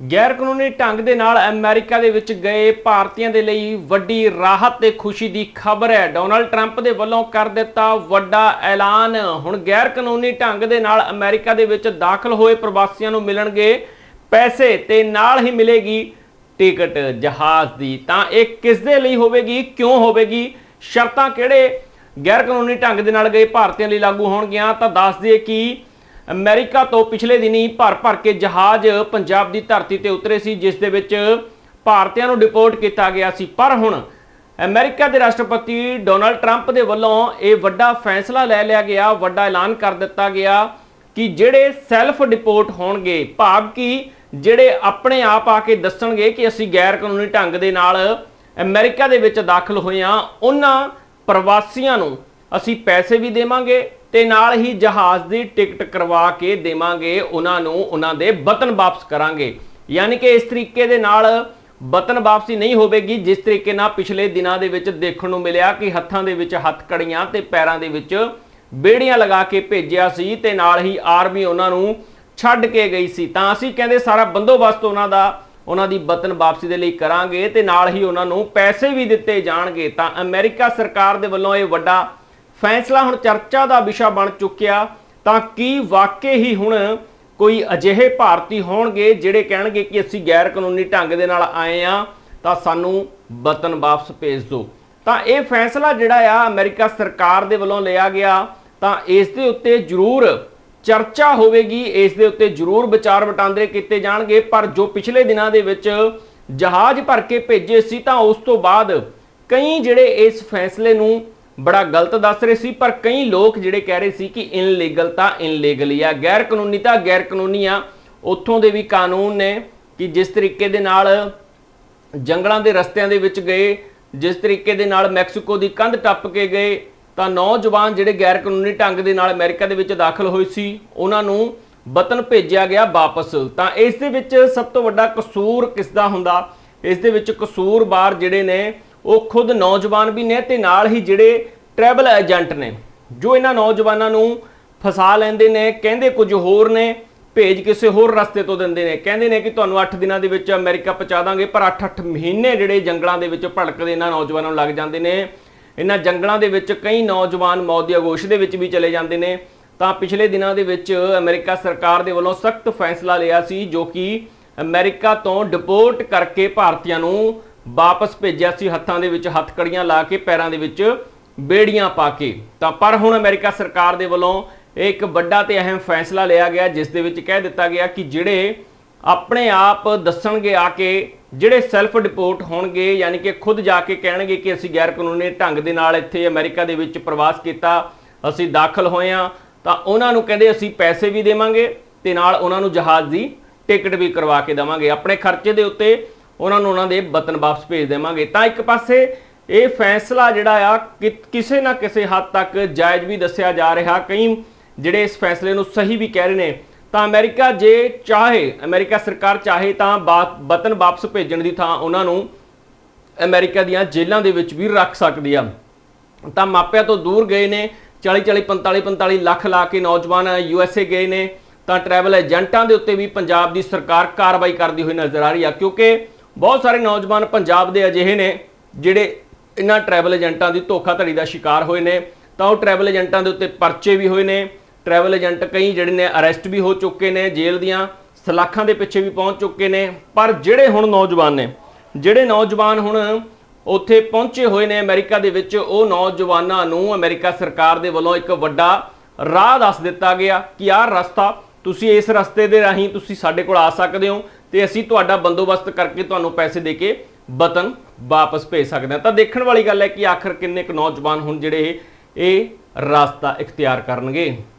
ਗੈਰ ਕਾਨੂੰਨੀ ਢੰਗ ਦੇ ਨਾਲ ਅਮਰੀਕਾ ਦੇ ਵਿੱਚ ਗਏ ਭਾਰਤੀਆਂ ਦੇ ਲਈ ਵੱਡੀ ਰਾਹਤ ਤੇ ਖੁਸ਼ੀ ਦੀ ਖਬਰ ਹੈ। ਡੋਨਲਡ ਟਰੰਪ ਦੇ ਵੱਲੋਂ ਕਰ ਦਿੱਤਾ ਵੱਡਾ ਐਲਾਨ। ਹੁਣ ਗੈਰ ਕਾਨੂੰਨੀ ਢੰਗ ਦੇ ਨਾਲ ਅਮਰੀਕਾ ਦੇ ਵਿੱਚ ਦਾਖਲ ਹੋਏ ਪ੍ਰਵਾਸੀਆਂ ਨੂੰ ਮਿਲਣਗੇ ਪੈਸੇ ਤੇ ਨਾਲ ਹੀ ਮਿਲੇਗੀ ਟਿਕਟ ਜਹਾਜ਼ ਦੀ। ਤਾਂ ਇਹ ਕਿਸ ਦੇ ਲਈ ਹੋਵੇਗੀ, ਕਿਉਂ ਹੋਵੇਗੀ, ਸ਼ਰਤਾਂ ਕਿਹੜੇ ਗੈਰ ਕਾਨੂੰਨੀ ਢੰਗ ਦੇ ਨਾਲ ਗਏ ਭਾਰਤੀਆਂ ਲਈ ਲਾਗੂ ਹੋਣਗੀਆਂ ਤਾਂ ਦੱਸ ਦਈਏ ਕਿ ਅਮਰੀਕਾ ਤੋਂ ਪਿਛਲੇ ਦਿਨੀ ਭਰ ਭਰ ਕੇ ਜਹਾਜ਼ ਪੰਜਾਬ ਦੀ ਧਰਤੀ ਤੇ ਉਤਰੇ ਸੀ, ਜਿਸ ਦੇ ਵਿੱਚ ਭਾਰਤੀਆਂ ਨੂੰ ਡਿਪੋਰਟ ਕੀਤਾ ਗਿਆ ਸੀ। ਪਰ ਹੁਣ ਅਮਰੀਕਾ ਦੇ ਰਾਸ਼ਟਰਪਤੀ ਡੋਨਾਲਡ ਟਰੰਪ ਦੇ ਵੱਲੋਂ ਇਹ ਵੱਡਾ ਫੈਸਲਾ ਲੈ ਲਿਆ ਗਿਆ, ਵੱਡਾ ਐਲਾਨ ਕਰ ਦਿੱਤਾ ਗਿਆ ਕਿ ਜਿਹੜੇ ਸੈਲਫ ਡਿਪੋਰਟ ਹੋਣਗੇ, ਭਾਵ ਕਿ ਜਿਹੜੇ ਆਪਣੇ ਆਪ ਆ ਕੇ ਦੱਸਣਗੇ ਕਿ ਅਸੀਂ ਗੈਰ ਕਾਨੂੰਨੀ ਢੰਗ ਦੇ ਨਾਲ ਅਮਰੀਕਾ ਦੇ ਵਿੱਚ ਦਾਖਲ ਹੋਏ ਹਾਂ, ਉਹਨਾਂ ਪ੍ਰਵਾਸੀਆਂ ਨੂੰ ਅਸੀਂ ਪੈਸੇ ਵੀ ਦੇਵਾਂਗੇ ਤੇ ਨਾਲ ਹੀ ਜਹਾਜ਼ ਦੀ ਟਿਕਟ ਕਰਵਾ ਕੇ ਦੇਵਾਂਗੇ, ਉਹਨਾਂ ਨੂੰ ਉਹਨਾਂ ਦੇ ਵਤਨ ਵਾਪਸ ਕਰਾਂਗੇ। ਯਾਨੀ ਕਿ ਇਸ ਤਰੀਕੇ ਦੇ ਨਾਲ ਵਤਨ ਵਾਪਸੀ ਨਹੀਂ ਹੋਵੇਗੀ, ਜਿਸ ਤਰੀਕੇ ਨਾਲ ਪਿਛਲੇ ਦਿਨਾਂ ਦੇ ਵਿੱਚ ਦੇਖਣ ਨੂੰ ਮਿਲਿਆ ਕਿ ਹੱਥਾਂ ਦੇ ਵਿੱਚ ਹੱਥਕੜੀਆਂ ਤੇ ਪੈਰਾਂ ਦੇ ਵਿੱਚ ਬੇੜੀਆਂ ਲਗਾ ਕੇ ਭੇਜਿਆ ਸੀ ਤੇ ਨਾਲ ਹੀ ਆਰਮੀ ਉਹਨਾਂ ਨੂੰ ਛੱਡ ਕੇ ਗਈ ਸੀ। ਤਾਂ ਅਸੀਂ ਕਹਿੰਦੇ ਸਾਰਾ ਬੰਦੋਬਸਤ ਉਹਨਾਂ ਦਾ, ਉਹਨਾਂ ਦੀ ਵਤਨ ਵਾਪਸੀ ਦੇ ਲਈ ਕਰਾਂਗੇ ਤੇ ਨਾਲ ਹੀ ਉਹਨਾਂ ਨੂੰ ਪੈਸੇ ਵੀ ਦਿੱਤੇ ਜਾਣਗੇ। ਤਾਂ ਅਮਰੀਕਾ ਸਰਕਾਰ ਦੇ ਵੱਲੋਂ ਇਹ ਵੱਡਾ ਫੈਸਲਾ ਹੁਣ ਚਰਚਾ ਦਾ ਵਿਸ਼ਾ ਬਣ ਚੁੱਕਿਆ, ਤਾਂ ਕੀ ਵਾਕਈ ਹੀ ਹੁਣ ਕੋਈ ਅਜਿਹੇ ਭਾਰਤੀ ਹੋਣਗੇ ਜਿਹੜੇ ਕਹਿਣਗੇ ਕਿ ਅਸੀਂ ਗੈਰ ਕਾਨੂੰਨੀ ਢੰਗ ਦੇ ਨਾਲ ਆਏ ਆ, ਤਾਂ ਸਾਨੂੰ ਵਤਨ ਵਾਪਸ ਭੇਜ ਦਿਓ। ਤਾਂ ਇਹ ਫੈਸਲਾ ਜਿਹੜਾ ਆ ਅਮਰੀਕਾ ਸਰਕਾਰ ਦੇ ਵੱਲੋਂ ਲਿਆ ਗਿਆ, ਤਾਂ ਇਸ ਦੇ ਉੱਤੇ ਜ਼ਰੂਰ ਚਰਚਾ ਹੋਵੇਗੀ, ਇਸ ਦੇ ਉੱਤੇ ਜ਼ਰੂਰ ਵਿਚਾਰ ਵਟਾਂਦਰੇ ਕੀਤੇ ਜਾਣਗੇ, ਪਰ ਜੋ ਪਿਛਲੇ ਦਿਨਾਂ ਦੇ ਵਿੱਚ ਜਹਾਜ਼ ਭਰ ਕੇ ਭੇਜੇ ਸੀ, ਤਾਂ ਉਸ ਤੋਂ ਬਾਅਦ ਕਈ ਜਿਹੜੇ ਇਸ ਫੈਸਲੇ ਨੂੰ ਬੜਾ ਗਲਤ ਦੱਸ ਰਹੇ ਸੀ, ਪਰ ਕਈ ਲੋਕ ਜਿਹੜੇ ਕਹਿ ਰਹੇ ਸੀ ਕਿ ਇਨਲੀਗਲ ਤਾਂ ਇਨਲੀਗਲ ਹੀ ਆ। ਗੈਰ ਕਾਨੂੰਨੀ ਤਾਂ ਗੈਰ ਕਾਨੂੰਨੀ ਆ। ਉੱਥੋਂ ਦੇ ਵੀ ਕਾਨੂੰਨ ਨੇ ਕਿ ਜਿਸ ਤਰੀਕੇ ਦੇ ਨਾਲ ਜੰਗਲਾਂ ਦੇ ਰਸਤਿਆਂ ਦੇ ਵਿੱਚ ਗਏ, ਜਿਸ ਤਰੀਕੇ ਦੇ ਨਾਲ ਮੈਕਸੀਕੋ ਦੀ ਕੰਧ ਟੱਪ ਕੇ ਗਏ, ਤਾਂ ਨੌਜਵਾਨ ਜਿਹੜੇ ਗੈਰ ਕਾਨੂੰਨੀ ਢੰਗ ਦੇ ਨਾਲ ਅਮਰੀਕਾ ਦੇ ਵਿੱਚ ਦਾਖਲ ਹੋਏ ਸੀ, ਉਹਨਾਂ ਨੂੰ ਵਤਨ ਭੇਜਿਆ ਗਿਆ ਵਾਪਸ। ਤਾਂ ਇਸ ਦੇ ਵਿੱਚ ਸਭ ਤੋਂ ਵੱਡਾ ਕਸੂਰ ਕਿਸ ਦਾ ਹੁੰਦਾ? ਇਸ ਦੇ ਵਿੱਚ ਕਸੂਰਵਾਰ ਜਿਹੜੇ ਨੇ, ਉਹ ਖੁਦ ਨੌਜਵਾਨ ਵੀ ਨੇ ਤੇ ਨਾਲ ਹੀ ਜਿਹੜੇ ਟਰੈਵਲ ਏਜੰਟ ਨੇ, ਜੋ ਇਹਨਾਂ ਨੌਜਵਾਨਾਂ ਨੂੰ ਫਸਾ ਲੈਂਦੇ ਨੇ, ਕਹਿੰਦੇ ਕੁਝ ਹੋਰ ਨੇ, ਭੇਜ ਕਿਸੇ ਹੋਰ ਰਸਤੇ ਤੋਂ ਦਿੰਦੇ ਨੇ। ਕਹਿੰਦੇ ਨੇ ਕਿ ਤੁਹਾਨੂੰ 8 ਦਿਨਾਂ ਦੇ ਵਿੱਚ ਅਮਰੀਕਾ ਪਹੁੰਚਾ ਦਾਂਗੇ, ਪਰ 8-8 ਮਹੀਨੇ ਜਿਹੜੇ ਜੰਗਲਾਂ ਦੇ ਵਿੱਚ ਭੜਕਦੇ ਇਹਨਾਂ ਨੌਜਵਾਨਾਂ ਨੂੰ ਲੱਗ ਜਾਂਦੇ ਨੇ। ਇਹਨਾਂ ਜੰਗਲਾਂ ਦੇ ਵਿੱਚ ਕਈ ਨੌਜਵਾਨ ਮੌਤ ਦੀ ਆਗੋਸ਼ ਦੇ ਵਿੱਚ ਵੀ ਚਲੇ ਜਾਂਦੇ ਨੇ। ਤਾਂ ਪਿਛਲੇ ਦਿਨਾਂ ਦੇ ਵਿੱਚ ਅਮਰੀਕਾ ਸਰਕਾਰ ਦੇ ਵੱਲੋਂ ਸਖਤ ਫੈਸਲਾ ਲਿਆ ਸੀ, ਜੋ ਕਿ ਅਮਰੀਕਾ ਤੋਂ ਡਿਪੋਰਟ ਕਰਕੇ ਭਾਰਤੀਆਂ ਨੂੰ ਵਾਪਸ ਭੇਜਿਆ ਸੀ। ਹੱਥਾਂ ਦੇ ਵਿੱਚ ਹੱਥਕੜੀਆਂ ਲਾ ਕੇ ਪੈਰਾਂ ਦੇ ਵਿੱਚ ਬੇੜੀਆਂ ਪਾ ਕੇ। ਤਾਂ ਪਰ ਹੁਣ ਅਮਰੀਕਾ ਸਰਕਾਰ ਦੇ ਵੱਲੋਂ ਇਹ ਇੱਕ ਵੱਡਾ ਤੇ ਅਹਿਮ ਫੈਸਲਾ ਲਿਆ ਗਿਆ, ਜਿਸ ਦੇ ਵਿੱਚ ਕਹਿ ਦਿੱਤਾ ਗਿਆ ਕਿ ਜਿਹੜੇ ਆਪਣੇ ਆਪ ਦੱਸਣਗੇ ਆ ਕੇ, ਜਿਹੜੇ ਸੈਲਫ ਡਿਪੋਰਟ ਹੋਣਗੇ, ਯਾਨੀ ਕਿ ਖੁਦ ਜਾ ਕੇ ਕਹਿਣਗੇ ਕਿ ਅਸੀਂ ਗੈਰ ਕਾਨੂੰਨੀ ਢੰਗ ਦੇ ਨਾਲ ਇੱਥੇ ਅਮਰੀਕਾ ਦੇ ਵਿੱਚ ਪ੍ਰਵਾਸ ਕੀਤਾ, ਅਸੀਂ ਦਾਖਲ ਹੋਏ ਆ ਤਾਂ ਉਹਨਾਂ ਨੂੰ ਕਹਿੰਦੇ ਅਸੀਂ ਪੈਸੇ ਵੀ ਦੇਵਾਂਗੇ ਤੇ ਨਾਲ ਉਹਨਾਂ ਨੂੰ ਜਹਾਜ਼ ਦੀ ਟਿਕਟ ਵੀ ਕਰਵਾ ਕੇ ਦੇਵਾਂਗੇ। ਆਪਣੇ ਖਰਚੇ ਦੇ ਉੱਤੇ ਉਹਨਾਂ ਨੂੰ ਉਹਨਾਂ ਦੇ ਵਤਨ ਵਾਪਸ ਭੇਜ ਦੇਵਾਂਗੇ। ਤਾਂ ਇੱਕ ਪਾਸੇ ਇਹ ਫੈਸਲਾ ਜਿਹੜਾ ਆ, ਕਿ ਕਿਸੇ ਨਾ ਕਿਸੇ ਹੱਦ ਤੱਕ ਜਾਇਜ਼ ਵੀ ਦੱਸਿਆ ਜਾ ਰਿਹਾ। ਕਈ ਜਿਹੜੇ ਇਸ ਫੈਸਲੇ ਨੂੰ ਸਹੀ ਵੀ ਕਹਿ ਰਹੇ ਨੇ, ਤਾਂ ਅਮਰੀਕਾ ਜੇ ਚਾਹੇ, ਅਮਰੀਕਾ ਸਰਕਾਰ ਚਾਹੇ ਤਾਂ ਬਾ- ਵਤਨ ਵਾਪਸ ਭੇਜਣ ਦੀ ਥਾਂ ਉਹਨਾਂ ਨੂੰ ਅਮਰੀਕਾ ਦੀਆਂ ਜੇਲ੍ਹਾਂ ਦੇ ਵਿੱਚ ਵੀ ਰੱਖ ਸਕਦੀ ਆ। ਤਾਂ ਮਾਪਿਆਂ ਤੋਂ ਦੂਰ ਗਏ ਨੇ 40 40 45 45 ਲੱਖ ਲਾ ਕੇ ਨੌਜਵਾਨ ਯੂ ਐਸ ਏ ਗਏ ਨੇ, ਤਾਂ ਟਰੈਵਲ ਏਜੰਟਾਂ ਦੇ ਉੱਤੇ ਵੀ ਪੰਜਾਬ ਦੀ ਸਰਕਾਰ ਕਾਰਵਾਈ ਕਰਦੀ ਹੋਈ ਨਜ਼ਰ ਆ ਰਹੀ ਆ, ਕਿਉਂਕਿ ਬਹੁਤ ਸਾਰੇ ਨੌਜਵਾਨ ਪੰਜਾਬ ਦੇ ਅਜਿਹੇ ਨੇ, ਜਿਹੜੇ ਇਹਨਾਂ ਟਰੈਵਲ ਏਜੰਟਾਂ ਦੀ ਧੋਖਾਧੜੀ ਦਾ ਸ਼ਿਕਾਰ ਹੋਏ ਨੇ, ਤਾਂ ਉਹ ਟਰੈਵਲ ਏਜੰਟਾਂ ਦੇ ਉੱਤੇ ਪਰਚੇ ਵੀ ਹੋਏ ਨੇ। ਟਰੈਵਲ ਏਜੰਟ ਕਈ ਜਿਹੜੇ ਨੇ ਅਰੈਸਟ ਵੀ ਹੋ ਚੁੱਕੇ ਨੇ, ਜੇਲ੍ਹ ਦੀਆਂ ਸਲਾਖਾਂ ਦੇ ਪਿੱਛੇ ਵੀ ਪਹੁੰਚ ਚੁੱਕੇ ਨੇ। ਪਰ ਜਿਹੜੇ ਹੁਣ ਨੌਜਵਾਨ ਨੇ, ਜਿਹੜੇ ਨੌਜਵਾਨ ਹੁਣ ਉੱਥੇ ਪਹੁੰਚੇ ਹੋਏ ਨੇ ਅਮਰੀਕਾ ਦੇ ਵਿੱਚ, ਉਹ ਨੌਜਵਾਨਾਂ ਨੂੰ ਅਮਰੀਕਾ ਸਰਕਾਰ ਦੇ ਵੱਲੋਂ ਇੱਕ ਵੱਡਾ ਰਾਹ ਦੱਸ ਦਿੱਤਾ ਗਿਆ ਕਿ ਆਹ ਰਸਤਾ ਤੁਸੀਂ ਇਸ ਰਸਤੇ ਦੇ ਰਾਹੀਂ ਤੁਸੀਂ ਸਾਡੇ ਕੋਲ ਆ ਸਕਦੇ ਹੋ ਤੇ ਅਸੀਂ ਤੁਹਾਡਾ ਬੰਦੋਬਸਤ ਕਰਕੇ ਤੁਹਾਨੂੰ ਪੈਸੇ ਦੇ ਕੇ ਵਤਨ ਵਾਪਸ ਭੇਜ ਸਕਦੇ ਹਾਂ। ਤਾਂ ਦੇਖਣ ਵਾਲੀ ਗੱਲ ਹੈ ਕਿ ਆਖਰ ਕਿੰਨੇ ਕੁ ਨੌਜਵਾਨ ਹੁਣ ਜਿਹੜੇ ਇਹ ਰਸਤਾ ਇਖਤਿਆਰ ਕਰਨਗੇ।